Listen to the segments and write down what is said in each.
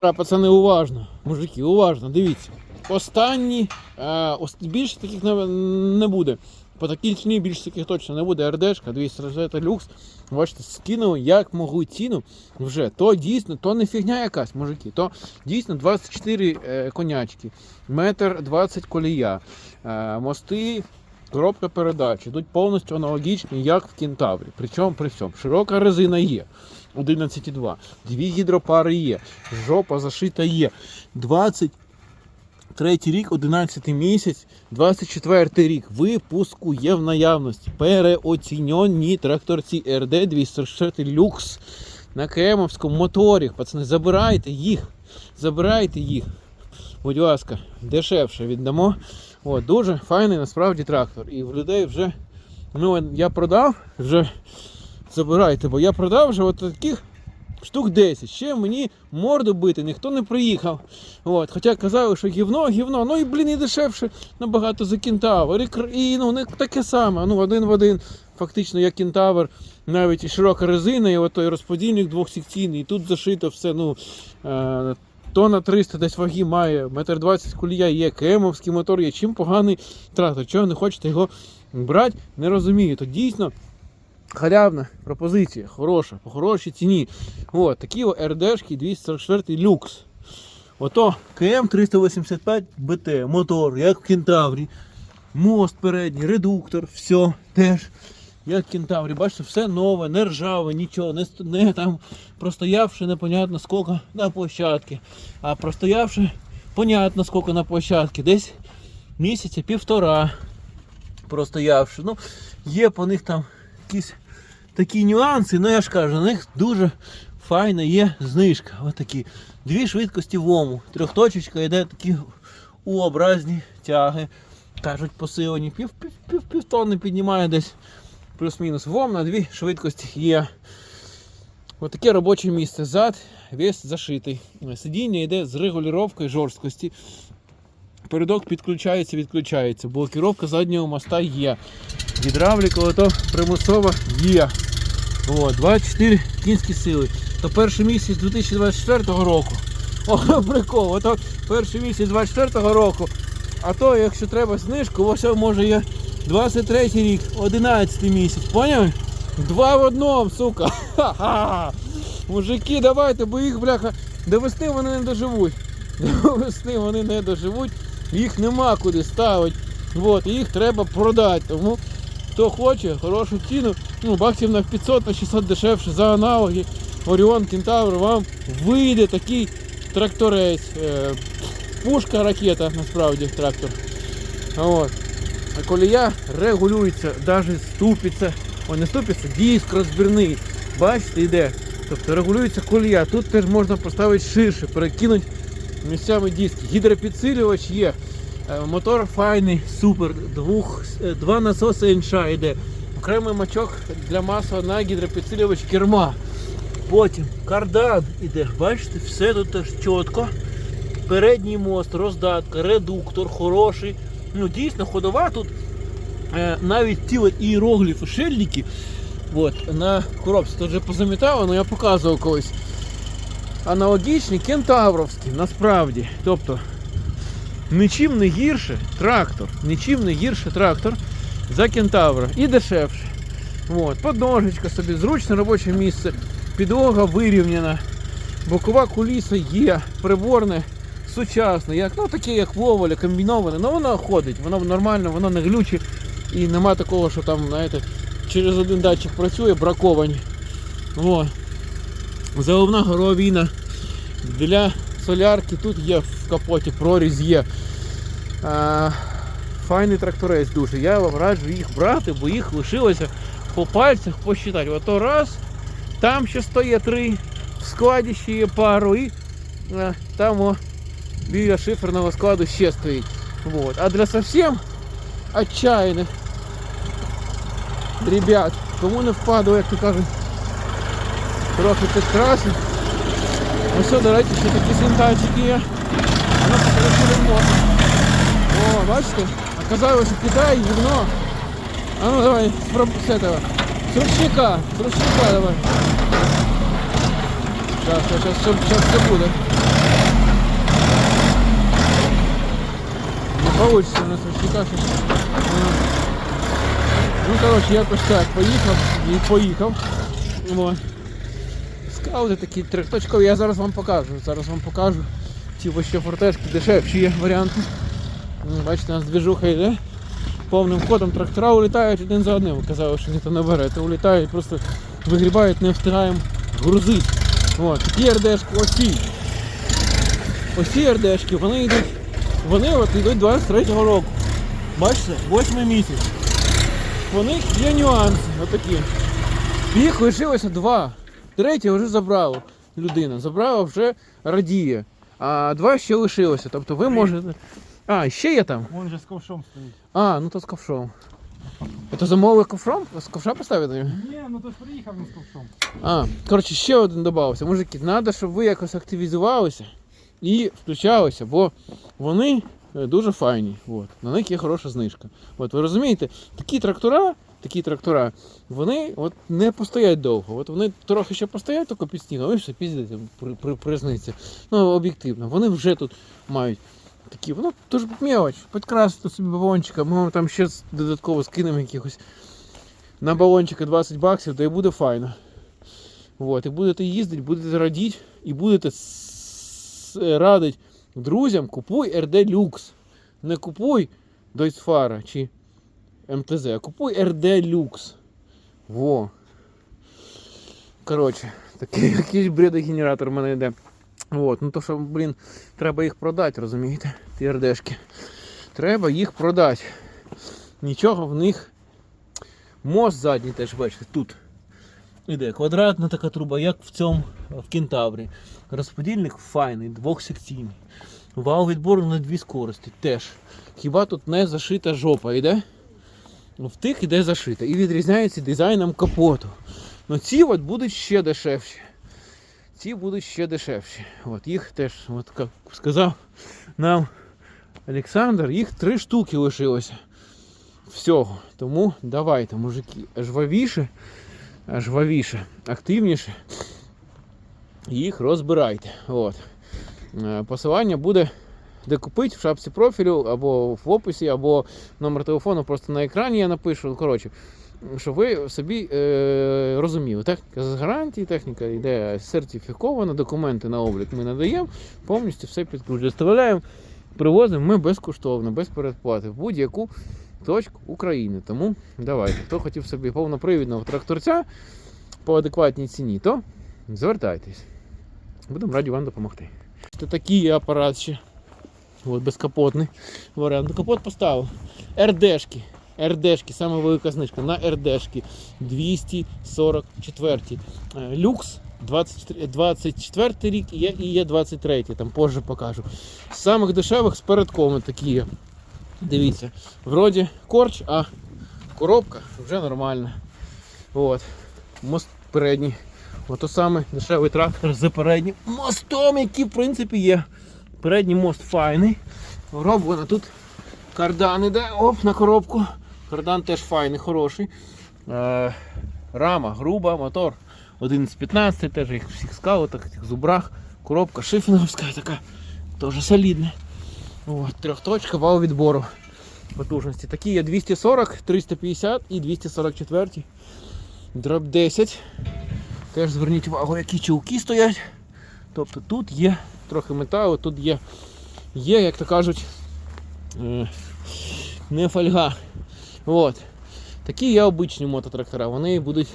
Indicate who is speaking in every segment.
Speaker 1: Пацани, уважно, мужики, уважно, дивіться. Останні, е, більше таких не, не буде. По такій ціні більше таких точно не буде. РДшка 240 люкс. Бачите, скинув як могу ціну вже. То дійсно, то не фігня якась, мужики. То дійсно 24 е, конячки, метр 20 колія, е, мости, коробка передач. Ідуть повністю аналогічні, як в Кентаврі. Причому при всьому. Широка резина є. 11,2. Дві гідропари є. Жопа зашита є. 23 рік, 11 місяць, 24 рік. Випуску є в наявності. Переоцінені тракторці РД 204 люкс на кремовському моторі. Пацани, забирайте їх. Забирайте їх. Будь ласка, дешевше віддамо. О, дуже файний насправді трактор. І в людей вже. Ну, я продав, вже забирайте, бо я продав вже от таких штук 10. Ще мені морду бити, ніхто не приїхав. От. Хоча казали, що гівно, гівно, ну і блін, і дешевше набагато за кентавр. І, і ну, не таке саме, ну один в один, фактично, як кентавр, навіть і широка резина, і от той розподільник двохсекційний, і тут зашито все, ну. Е- Тона 300 десь ваги має, метр 20 колія є, кемовський мотор є. Чим поганий трактор? Чого не хочете його брати, не розумію. То дійсно халявна пропозиція, хороша, по хорошій ціні. От, такі РДшки 244 люкс. Ото КМ 385 БТ, мотор, як в Кентаврі, мост передній, редуктор, все теж. Як в Кентаврі, бачите, все нове, не ржаве, нічого, не, не там простоявши непонятно скільки на площадці, а простоявши понятно скільки на площадці, десь місяця півтора простоявши. Ну, є по них там якісь такі нюанси, ну я ж кажу, на них дуже файна є знижка. Ось. Дві швидкості в ому. Трьохточечка йде такі У-образні тяги. Кажуть, посилені. Пів, пів, пів, півтонни піднімає десь плюс-мінус. Вом на дві швидкості є. Ось таке робоче місце. Зад весь зашитий. Сидіння йде з регулювання жорсткості. Передок підключається, відключається. Блокіровка заднього моста є. Гідравліка ото примусова є. О, 24 кінські сили. То перший місяць 2024 року. О, прикол, ото перший місяць 24 року. А то, якщо треба знижку, ось може є 23 рік, 11 місяць. Поняли? Два в одному, сука. Ха-ха. Мужики, давайте, бо їх, бляха, до весни вони не доживуть. До весни вони не доживуть, їх нема куди ставити. От, їх треба продати. Тому хто хоче, хорошу ціну, ну, баксів на 500 на 600 дешевше за аналоги. Оріон Кентавр вам вийде такий тракторець. Е, пушка ракета, насправді, трактор. От. А колія регулюється, навіть ступиться. О, не ступиться, диск розбірний. Бачите, йде. Тобто регулюється колія. Тут теж можна поставити ширше, перекинути місцями диски. Гідропідсилювач є. Е, Мотор файний, супер. Двух, е, два насоси інша йде. Окремий мачок для масла на гідропідсилювач керма. Потім кардан іде. Бачите, все тут чітко. Передній мост, роздатка, редуктор хороший. Ну дійсно ходова тут е, навіть ті іерогліфи, шильники от, на коробці тут вже позамітало, але я показував колись. Аналогічні кентавровські, насправді. Тобто нічим не гірше трактор. Нічим не гірше трактор за кентавра. І дешевше. От, подножечка собі, зручне робоче місце, підлога вирівняна, бокова куліса є, приборне сучасне, як, ну таке як Воволя, комбіноване, але воно ходить, воно нормально, воно не глючить і нема такого, що там, знаєте, через один датчик працює, браковані. О. Заливна горовіна. Для солярки тут є в капоті, проріз є. А, файний тракторець дуже. Я вам раджу їх брати, бо їх лишилося по пальцях посчитати. Ото раз, там ще стоїть три, в складі ще є пару і а, там о, біля шиферного складу ще стоїть. Вот. А для совсем отчаянных ребят, кому не впаду, як то кажуть, трохи підкрасить. Ну Ось, все, давайте все такие такі свинтайчики є. О, бачите? Оказалось, в Китаї гівно. А ну давай, с этого. С ручника, с ручника давай. Сейчас, сейчас, сейчас, сейчас все буде. Не получится у нас ручника сейчас. Ну короче, я якось так поехал и поехал, Вот. Скаути такі трьохточкові, я зараз вам покажу. Зараз вам покажу. Ті ще фортешки дешевші є варіанти. Ну, Бачите, у нас движуха йде. Повним ходом трактора улітають один за одним. Казали, що ніхто не бере. То улітають, просто вигрібають, не встигаємо грузити. От. Такі РДшки, ось ці. Ось ці РДшки, вони йдуть. Вони от йдуть 23-го року. Бачите, восьмий місяць. У них є нюанси, отакі. Їх лишилося два. Третє вже забрала людина. Забрала вже радіє. А два ще лишилося. Тобто ви можете. А, ще є там.
Speaker 2: Вон же з ковшом стоїть.
Speaker 1: А, ну то з ковшом. Это замовили ковшом? З ковша поставити?
Speaker 2: Ні, ну то ж приїхав він з ковшом.
Speaker 1: А, коротше, ще один додався. Мужики, треба, щоб ви якось активізувалися і включалися, бо вони е, дуже файні. От. На них є хороша знижка. От ви розумієте, такі трактора, такі трактора, вони от не постоять довго. От вони трохи ще постоять, тільки під снігом, і все піздите при, при. Ну, об'єктивно, вони вже тут мають. Такі, воно дуже мелоч, підкрасити собі балончика, ми вам там ще додатково скинемо якихось на балончики 20 баксів, то і буде файно. Вот, і будете їздити, будете радіти, і будете радити друзям, купуй RD Lux. Не купуй Deutzfara чи МТЗ, купуй RD Lux. Во. Коротше, такий якийсь бредогенератор в мене йде. Вот, ну то що, блін, треба їх продати, розумієте? Ті РДшки. Треба їх продати. Нічого в них. Мост задній теж бачите, тут. Іде квадратна така труба, як в цьому в кентаврі. Розподільник файний, двохсекційний. Вал відбору на дві скорості теж. Хіба тут не зашита жопа йде? В тих іде зашита. І відрізняється дизайном капоту. Ну ці от будуть ще дешевші. Ці будуть ще дешевші. От їх теж, от як сказав нам Олександр, їх три штуки лишилося. Всього. Тому давайте, мужики, жвавіше аж вавіше, активніше. Їх розбирайте. От. Е, Посилання буде де купити в шапці профілю, або в описі, або номер телефону просто на екрані я напишу. Коротше, щоб ви собі е, розуміли. Техніка з гарантії, техніка йде сертифікована, документи на облік ми надаємо, повністю все під привозимо ми безкоштовно, без передплати в будь-яку точку України. Тому давайте, хто хотів собі повнопривідного тракторця по адекватній ціні, то звертайтесь. Будемо раді вам допомогти. Це такий апарат ще. От, безкапотний варіант. Ну, Капот поставив. РДшки. РДшки, саме велика знижка на РДшки 244. Е, Люкс 24, 24 рік і є, і є 23, там позже покажу. З самих дешевих з передкоми такі є. Дивіться, вроді корч, а коробка вже нормальна. От. Мост передній. Ото саме дешевий трактор з переднім мостом, який в принципі є. Передній мост файний. Роблено тут кардан іде, оп, на коробку. Кардан теж файний, хороший. Е, рама груба, мотор 11-15, теж їх всіх скаутах, цих зубрах. Коробка шифінговська така, теж солідна. От, трьохточка вал відбору потужності. Такі є 240, 350 і 244. Дроб 10. Теж зверніть увагу, які чулки стоять. Тобто тут є трохи металу, тут є, є як то кажуть, е, не фольга. От. Такі є обичні мототрактора. Вони будуть.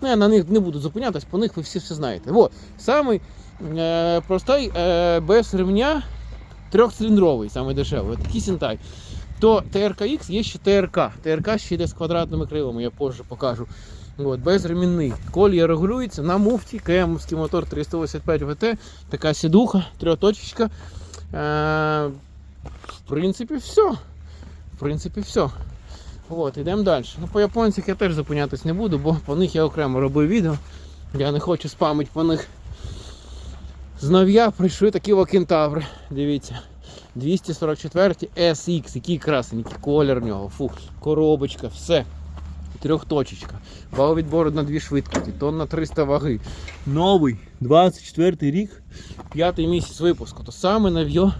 Speaker 1: Ну, я на них не буду зупинятись, по них ви всі все знаєте. От. Самий е, простий е, без ремня трьохциліндровий, самий дешевий. Такий Сінтай. То ТРКХ є ще ТРК. ТРК ще йде з квадратними крилами, я позже покажу. От, безремінний. Колія регулюється на муфті, КМовський мотор 385 ВТ, така сідуха, трьохточечка. Е, в принципі, все. В принципі, все. От, ідемо далі. Ну, по японцях я теж зупинятись не буду, бо по них я окремо робив відео. Я не хочу спамити по них. З нов'я прийшли такі вакентаври. Дивіться. 244 SX, який красенький, колір в нього. Фу, коробочка, все. Трьохточечка. Відбору на дві швидкості, тонна 300 ваги. Новий 24 рік, п'ятий місяць випуску. То саме нов'є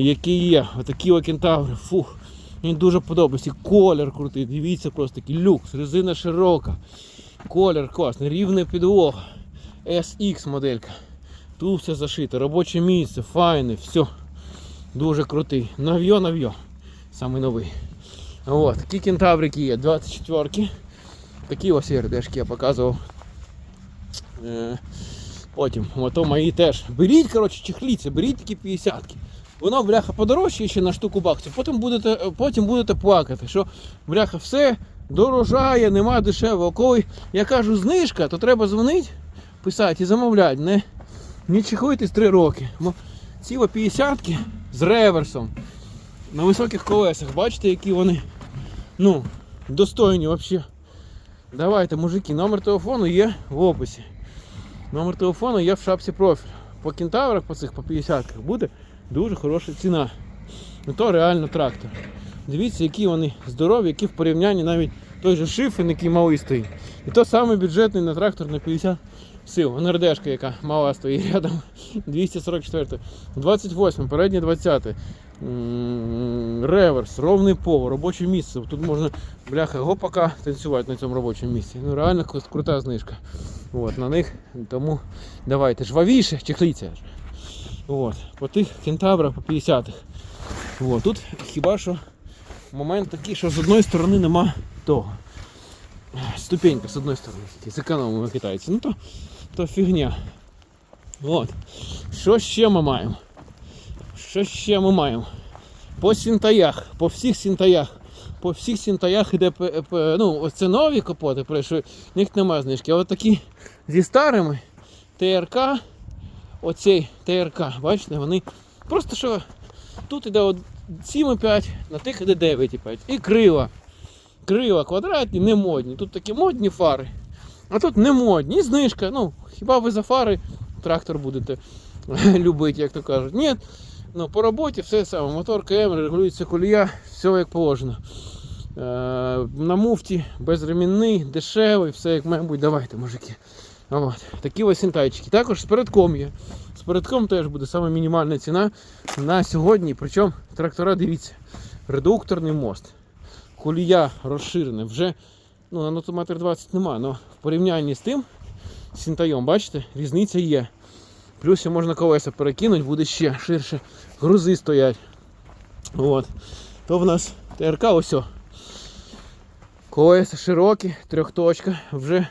Speaker 1: які є. Отакі о кентаври. Фух. Мені дуже подобається. Колір крутий. Дивіться просто такий люкс, резина широка. Колір класний, рівна підлога. SX моделька. Тут все зашито, робоче місце, файне, все. Дуже крутий. Нав'йо, нав'йо. Самий новий. От, такі кентаврики є, 24-ки. Такі ось РДшки я показував. Е, потім, ото мої теж. Беріть, коротше, чехліться, беріть такі 50-ки. Воно, бляха, подорожчає ще на штуку баксів. Потім будете, потім будете плакати, що бляха, все дорожає, нема дешевого. Коли я кажу знижка, то треба дзвонити, писати і замовляти. Не, не чехуйтесь 3 роки. Ці 50-ки з реверсом на високих колесах, бачите, які вони ну, достойні взагалі. Давайте, мужики, номер телефону є в описі. Номер телефону є в шапці профілю. По кентаврах, по цих по 50-ках буде дуже хороша ціна. Ну то реально трактор. Дивіться, які вони здорові, які в порівнянні навіть той же шифен, який малий стоїть. І то саме бюджетний на трактор на 50 сил. НРДшка, яка мала стоїть рядом. 244. 28, переднє 20. Реверс, ровний пол, робоче місце. Тут можна бляха гопака танцювати на цьому робочому місці. Ну реально крута знижка. От, на них. Тому давайте жвавіше, чехліться. От, по тих кентаврах по 50-х. От, тут хіба що момент такий, що з одної сторони нема того. Ступенька з одної сторони, тільки зекономили китайці. Ну то, то фігня. От. Що ще ми маємо? Що ще ми маємо? По сінтаях, по всіх сінтаях. По всіх сінтаях іде п- ну, ось нові капоти, прийшли, в них немає знижки. А от такі зі старими ТРК, оцей ТРК, бачите, вони просто що тут іде 7,5, на тих іде 9,5. І крила. Крила квадратні, не модні. Тут такі модні фари. А тут не модні. І знижка. Ну, хіба ви за фари трактор будете любити, як то кажуть. Ні, ну, по роботі все саме. Мотор КМ, регулюється колія, все як положено. Е, на муфті безремінний, дешевий, все як має бути. Давайте, мужики. От. Такі ось синтайчики. Також з передком є. З передком теж буде саме мінімальна ціна на сьогодні. Причому трактора, дивіться, редукторний мост. Колія розширена. Вже ну, на нотометр 20 немає, але в порівнянні з тим синтайом, бачите, різниця є. Плюс можна колеса перекинути, буде ще ширше. Грузи стоять. От. То в нас ТРК ось. Колеса широкі, трьохточка, вже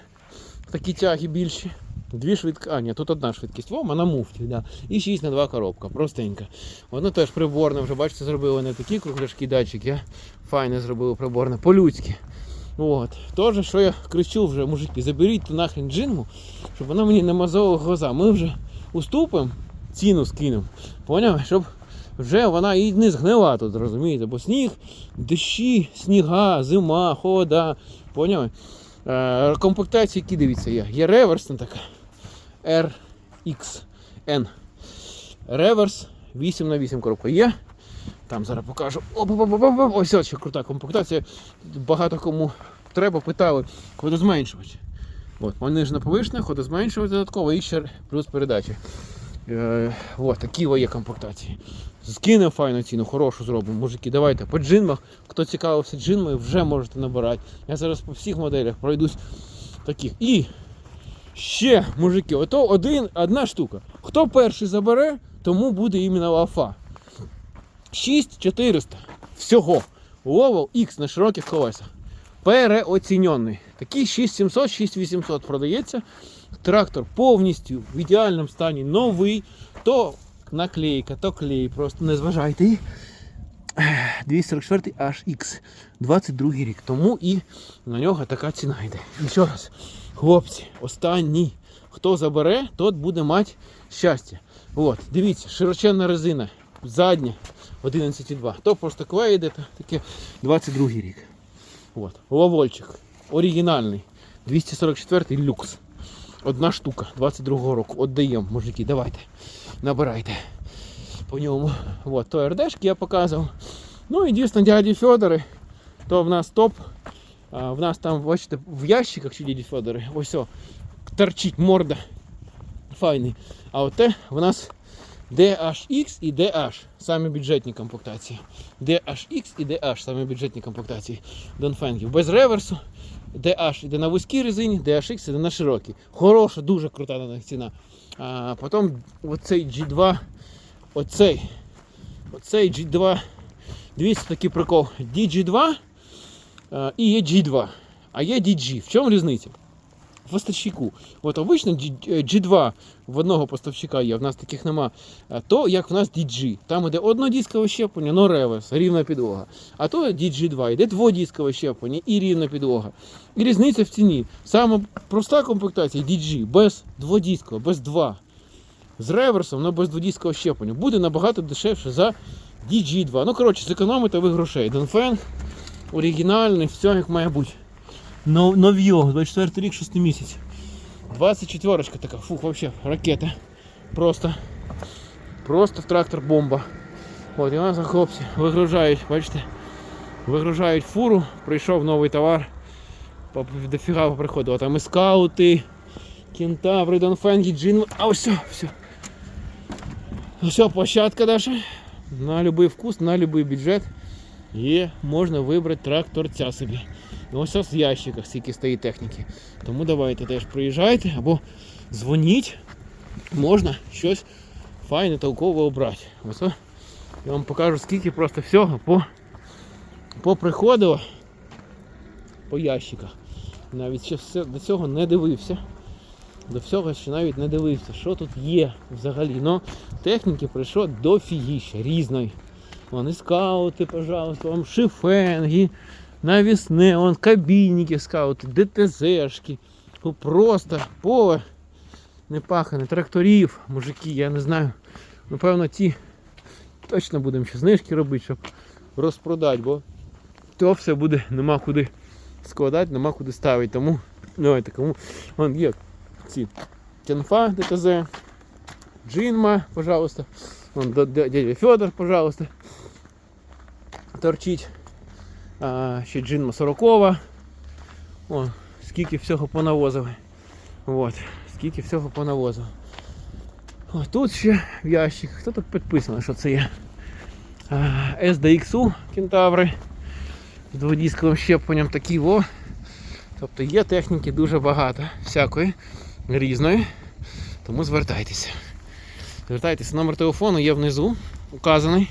Speaker 1: такі тяги більші. Дві швидкі, а ні, тут одна швидкість, Вова на муфті, да. І 6 на 2 коробка, простенька. Воно теж приборне, вже бачите, зробили не такі кругляшкі датчики, а файне зробили приборне, по-людськи. От. Тож, що я кричу вже, мужики, заберіть ту нахрен джинму, щоб вона мені не мазала глаза. Ми вже уступимо, ціну скинемо. Поняв? Щоб вже вона і не згнила тут, розумієте? Бо сніг, дощі, сніга, зима, холода. Поняли? Е, комплектації, які дивіться, є. Є реверсна така. RXN. Реверс 8 на 8 коробка є. Там зараз покажу. Ось ось ще крута комплектація. Багато кому треба, питали. Ходозменшувач. От, понижена повишена, ходозменшувач додатково і ще плюс передача. Е, от, такі є комплектації. Скинемо файну ціну, хорошу зробимо. Мужики, давайте по джинмах. Хто цікавився джинмою, вже можете набирати. Я зараз по всіх моделях пройдусь таких. І ще, мужики, ото один, одна штука. Хто перший забере, тому буде іменно лафа. 6400 всього. Ловол X на широких колесах. Переоцінений. Такий 6700, 6800 продається. Трактор повністю в ідеальному стані, новий. То наклейка, то клей, просто не зважайте. І 244 HX, 22 рік. Тому і на нього така ціна йде. І ще раз, хлопці, останній. Хто забере, тот буде мати щастя. От, дивіться, широченна резина, задня 11,2. То просто клей йде, таке 22 рік. От. Лавольчик. Оригінальний. 244 люкс. Одна штука 22-го року. Отдаємо, мужики, давайте. Набирайте по ньому. От, то РДшки я показував. Ну і дійсно дяді Федори. То в нас топ. А, в нас там, бачите, в ящиках чи дяді Федори. Ось о, торчить морда. Файний. А оте в нас DHX і DH, самі бюджетні комплектації. DHX і DH, самі бюджетні комплектації Донфенгів. Без реверсу. DH йде на вузькій резині, DHX йде на широкій. Хороша, дуже крута на ціна. А потім оцей G2, оцей, оцей G2. Дивіться такий прикол. DG2 і є G2, а є DG. В чому різниця? Поставщику. От обично G- G2 в одного поставщика є, в нас таких нема. То як в нас DG. Там іде однодіскове щеплення, но реверс, рівна підлога. А то DG2 йде дводіскове щеплення і рівна підлога. І різниця в ціні. Саме проста комплектація DG без дводіскового, без 2. З реверсом, але без дводіскового щеплення. Буде набагато дешевше за DG2. Ну, коротше, зекономите ви грошей. Донфенг оригінальний, все як має бути. Но, нов'йо, 24 рік, 6 місяць. 24 така, фух, вообще, ракета. Просто, просто в трактор бомба. От, і у нас хлопці вигружають, бачите, вигружають фуру, прийшов новий товар. Дофіга приходило. Там і скаути, кентаври, донфенги, джин. А ось все, все. Все, площадка Даша. На будь-який вкус, на будь-який бюджет. Є, можна вибрати тракторця собі. Ну, ось в ящиках стільки стоїть техніки. Тому давайте теж приїжджайте або дзвоніть. Можна щось файне, толкове обрати. Ось я вам покажу, скільки просто всього по, поприходило по ящиках. Навіть ще все, до цього не дивився. До всього ще навіть не дивився, що тут є взагалі. Ну, техніки прийшло до фігіща різної. Вон і скаути, пожалуйста, вам шифенги, навісне, вон кабінники скаути, ДТЗшки. Ну просто поле не пахане, тракторів, мужики, я не знаю. Напевно, ті точно будемо ще знижки робити, щоб розпродати, бо то все буде, нема куди складати, нема куди ставити. Тому давайте кому. Вон є ці Тенфа ДТЗ, Джинма, пожалуйста. Вон дядя Федор, пожалуйста. Торчить. Ще Джинма 40. О, скільки всього понавозили. От, скільки всього понавозили. О, тут ще в ящик. Хто тут підписано, що це є? А, SDXU кентаври з дводісковим щепленням такі во. Тобто є техніки дуже багато, всякої, різної. Тому звертайтеся. Звертайтеся, номер телефону є внизу, указаний.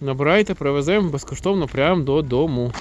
Speaker 1: Набирайте, привеземо безкоштовно прямо додому.